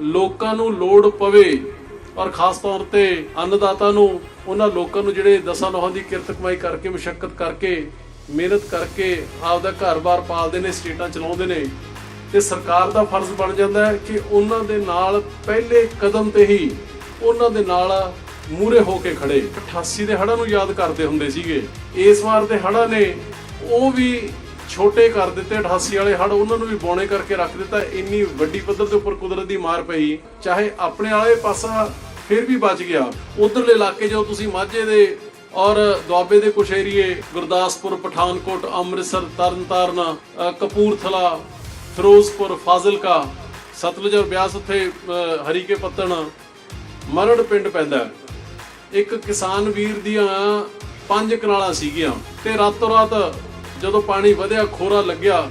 ਲੋਕਾਂ ਨੂੰ ਲੋੜ ਪਵੇ, ਔਰ ਖਾਸ ਤੌਰ ਤੇ ਅੰਨਦਾਤਾ ਨੂੰ, ਉਹਨਾਂ ਲੋਕਾਂ ਨੂੰ ਜਿਹੜੇ ਦਸਾਂ ਨੌਹਾਂ ਦੀ ਕਿਰਤ ਕਮਾਈ ਕਰਕੇ ਮੁਸ਼ਕਲ ਕਰਕੇ, ਮਿਹਨਤ ਕਰਕੇ ਆਪਦਾ ਘਰ-ਬਾਰ ਪਾਲਦੇ ਨੇ, ਸਟੇਟਾਂ ਚਲਾਉਂਦੇ ਨੇ, ਤੇ ਸਰਕਾਰ ਦਾ ਫਰਜ਼ ਬਣ ਜਾਂਦਾ ਹੈ ਕਿ ਉਹਨਾਂ ਦੇ ਨਾਲ ਪਹਿਲੇ ਕਦਮ ਤੇ ਹੀ ਉਹਨਾਂ ਦੇ ਨਾਲ ਮੂਰੇ ਹੋ ਕੇ ਖੜੇ। 88 ਦੇ ਹੜ੍ਹਾਂ ਨੂੰ ਯਾਦ ਕਰਦੇ ਹੁੰਦੇ ਸੀਗੇ। ਇਸ ਵਾਰ ਦੇ ਹੜ੍ਹਾਂ ਨੇ ਉਹ ਵੀ ਛੋਟੇ ਕਰ ਦਿੱਤੇ 88 ਵਾਲੇ ਹੜ ਉਹਨਾਂ ਨੂੰ ਵੀ ਬੌਣੇ ਕਰਕੇ ਰੱਖ ਦਿੱਤਾ। ਇੰਨੀ ਵੱਡੀ ਪੱਧਰ ਦੇ ਉੱਪਰ ਕੁਦਰਤ ਦੀ ਮਾਰ ਪਈ। ਚਾਹੇ ਆਪਣੇ ਵਾਲੇ ਪਾਸਾ ਫਿਰ ਵੀ ਬਚ ਗਿਆ। ਉਧਰਲੇ ਇਲਾਕੇ ਜੋ ਤੁਸੀਂ ਮਾਝੇ ਦੇ ਔਰ ਦੁਆਬੇ ਦੇ ਕੁਛ ਏਰੀਏ ਗੁਰਦਾਸਪੁਰ ਪਠਾਨਕੋਟ ਅੰਮ੍ਰਿਤਸਰ ਤਰਨਤਾਰਨ ਅ, ਕਪੂਰਥਲਾ ਫਿਰੋਜ਼ਪੁਰ ਫਾਜ਼ਿਲਕਾ ਸਤਲੁਜ ਔਰ ਬਿਆਸ ਉੱਥੇ ਹਰੀਕੇ ਪੱਤਣ ਮਰੜ ਪਿੰਡ ਪੈਂਦਾ। ਇੱਕ ਕਿਸਾਨ ਵੀਰ ਦੀਆਂ ਪੰਜ ਕਨਾਲਾਂ ਸੀਗੀਆਂ ਤੇ ਰਾਤੋਂ ਰਾਤ ਜਦੋਂ ਪਾਣੀ ਵਧਿਆ, ਖੋਰਾ ਲੱਗਿਆ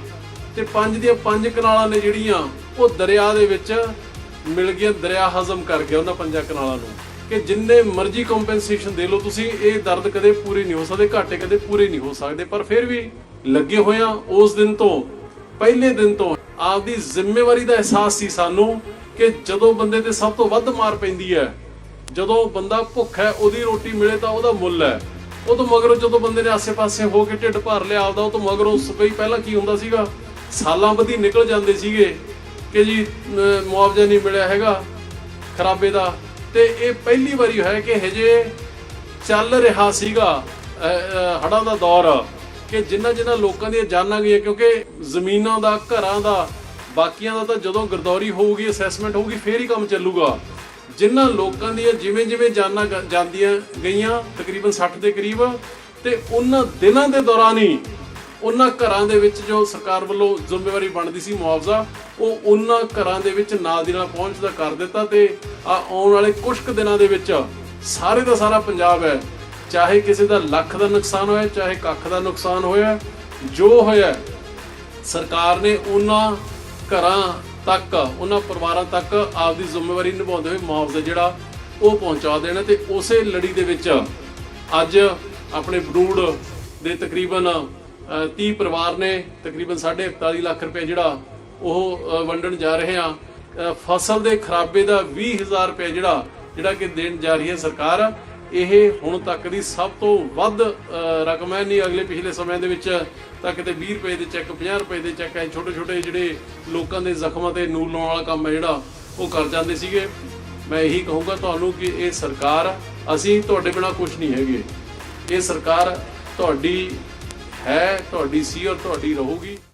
ਤੇ ਪੰਜ ਦੀਆਂ ਪੰਜ ਕਨਾਲਾਂ ਨੇ ਜਿਹੜੀਆਂ ਉਹ ਦਰਿਆ ਦੇ ਵਿੱਚ ਮਿਲ ਗਈਆਂ, ਦਰਿਆ ਹਜ਼ਮ ਕਰ ਗਿਆ ਉਹਨਾਂ ਪੰਜਾਂ ਕਨਾਲਾਂ ਨੂੰ। ਕਿ ਜਿੰਨੇ ਮਰਜ਼ੀ ਕੰਪਨਸੇਸ਼ਨ ਦੇ ਲਓ ਤੁਸੀਂ, ਇਹ ਦਰਦ ਕਦੇ ਪੂਰੇ ਨਹੀਂ ਹੋ ਸਕਦੇ, ਘਾਟੇ ਕਦੇ ਪੂਰੇ ਨਹੀਂ ਹੋ ਸਕਦੇ, ਪਰ ਫਿਰ ਵੀ ਲੱਗੇ ਹੋਇਆ ਉਸ ਦਿਨ ਤੋਂ, ਪਹਿਲੇ ਦਿਨ ਤੋਂ ਆਪਦੀ ਜ਼ਿੰਮੇਵਾਰੀ ਦਾ ਅਹਿਸਾਸ ਸੀ ਸਾਨੂੰ ਕਿ ਜਦੋਂ ਬੰਦੇ ਤੇ ਸਭ ਤੋਂ ਵੱਧ ਮਾਰ ਪੈਂਦੀ ਹੈ, ਜਦੋਂ ਬੰਦਾ ਭੁੱਖ ਹੈ, ਉਹਦੀ ਰੋਟੀ ਮਿਲੇ ਤਾਂ ਉਹਦਾ ਮੁੱਲ ਹੈ। ਉਹ ਤੋਂ ਮਗਰੋਂ ਜਦੋਂ ਬੰਦੇ ਨੇ ਆਸੇ-ਪਾਸੇ ਹੋ ਕੇ ਢਿੱਡ ਭਰ ਲਿਆ ਆਪਦਾ, ਉਹ ਤੋਂ ਮਗਰੋਂ ਸਪਈ ਪਹਿਲਾਂ ਕੀ ਹੁੰਦਾ ਸੀਗਾ? ਸਾਲਾਂ ਬੱਧੀ ਨਿਕਲ ਜਾਂਦੇ ਸੀਗੇ ਕਿ ਜੀ ਮੁਆਵਜ਼ਾ ਨਹੀਂ ਮਿਲਿਆ ਹੈਗਾ ਖਰਾਬੇ ਦਾ। ਤੇ ਇਹ ਪਹਿਲੀ ਵਾਰੀ ਹੋਇਆ ਕਿ ਹਜੇ ਚੱਲ ਰਿਹਾ ਸੀਗਾ ਹੜਾਂ ਦਾ ਦੌਰ ਕਿ ਜਿੰਨਾ ਜਿੰਨਾ ਲੋਕਾਂ ਦੀਆਂ ਜਾਨਾਂ ਗਈਆਂ, ਕਿਉਂਕਿ ਜ਼ਮੀਨਾਂ ਦਾ, ਘਰਾਂ ਦਾ, ਬਾਕੀਆਂ ਦਾ ਤਾਂ ਜਦੋਂ ਗਰਦੌਰੀ ਹੋਊਗੀ, ਅਸੈਸਮੈਂਟ ਹੋਊਗੀ, ਫੇਰ ਹੀ ਕੰਮ ਚੱਲੂਗਾ। ਜਿਨ੍ਹਾਂ ਲੋਕਾਂ ਦੀਆਂ ਜਿਵੇਂ ਜਿਵੇਂ ਜਾਨਾਂ ਜਾਂਦੀਆਂ ਗਈਆਂ, ਤਕਰੀਬਨ 60 ਦੇ ਕਰੀਬ, ਤੇ ਉਹਨਾਂ ਦਿਨਾਂ ਦੇ ਦੌਰਾਨ ਹੀ ਉਹਨਾਂ ਘਰਾਂ ਦੇ ਵਿੱਚ ਜੋ ਸਰਕਾਰ ਵੱਲੋਂ ਜ਼ਿੰਮੇਵਾਰੀ ਬਣਦੀ ਸੀ ਮੁਆਵਜ਼ਾ, ਉਹ ਉਹਨਾਂ ਘਰਾਂ ਦੇ ਵਿੱਚ ਨਾਲ ਦੀ ਨਾਲ ਪਹੁੰਚਦਾ ਕਰ ਦਿੱਤਾ ਤੇ ਆਉਣ ਵਾਲੇ ਕੁਝ ਕੁ ਦਿਨਾਂ ਦੇ ਵਿੱਚ ਸਾਰੇ ਦਾ ਸਾਰਾ ਪੰਜਾਬ ਹੈ, ਚਾਹੇ ਕਿਸੇ ਦਾ ਲੱਖ ਦਾ ਨੁਕਸਾਨ ਹੋਇਆ, ਚਾਹੇ ਕੱਖ ਦਾ ਨੁਕਸਾਨ ਹੋਇਆ, ਜੋ ਹੋਇਆ, ਸਰਕਾਰ ਨੇ ਉਹਨਾਂ ਘਰਾਂ ਤੱਕ ਉਹਨਾਂ ਪਰਿਵਾਰਾਂ ਤੱਕ ਆਪਦੀ ਜ਼ਿੰਮੇਵਾਰੀ ਨਿਭਾਉਂਦੇ ਹੋਏ ਮੁਆਵਜ਼ਾ ਜਿਹੜਾ ਉਹ ਪਹੁੰਚਾ ਦੇਣਾ ਤੇ ਉਸੇ ਲੜੀ ਦੇ ਵਿੱਚ ਅੱਜ ਆਪਣੇ ਬਰੂਡ ਦੇ ਤਕਰੀਬਨ ਅ, 30 ਪਰਿਵਾਰ ਨੇ ਤਕਰੀਬਨ 41 ਲੱਖ ਰੁਪਏ ਜਿਹੜਾ ਉਹ ਵੰਡਣ ਜਾ ਰਹੇ ਆ। ਫਸਲ ਦੇ ਖਰਾਬੇ ਦਾ 20000 ਰੁਪਏ ਜਿਹੜਾ ਜਿਹੜਾ ਕਿ ਦੇਣ ਜਾ ਰਹੀ ਹੈ ਸਰਕਾਰ। ਇਹ ਹੁਣ ਤੱਕ ਦੀ ਸਭ ਤੋਂ ਵੱਧ ਰਕਮ ਹੈ ਨਹੀਂ ਅਗਲੇ ਪਿਛਲੇ ਸਮੇਂ ਦੇ ਵਿੱਚ ਤਾਂ ਕਿਤੇ 20 ਰੁਪਏ ਦੇ ਚੈੱਕ 50 ਰੁਪਏ ਦੇ ਚੈੱਕ ਐ ਛੋਟੇ ਛੋਟੇ ਜਿਹੜੇ ਲੋਕਾਂ ਦੇ ਜ਼ਖਮਾਂ ਤੇ ਨੂਰ ਲਾਉਣ ਵਾਲਾ ਕੰਮ ਹੈ ਜਿਹੜਾ, ਉਹ ਕਰ ਜਾਂਦੇ ਸੀਗੇ। ਮੈਂ ਇਹੀ ਕਹੂੰਗਾ ਤੁਹਾਨੂੰ ਕਿ ਇਹ ਸਰਕਾਰ, ਅਸੀਂ ਤੁਹਾਡੇ ਬਿਨਾ ਕੁਝ ਨਹੀਂ ਹੈਗੇ। ਇਹ ਸਰਕਾਰ ਤੁਹਾਡੀ ਹੈ, ਤੁਹਾਡੀ ਸੀ ਔਰ ਤੁਹਾਡੀ ਰਹੂਗੀ।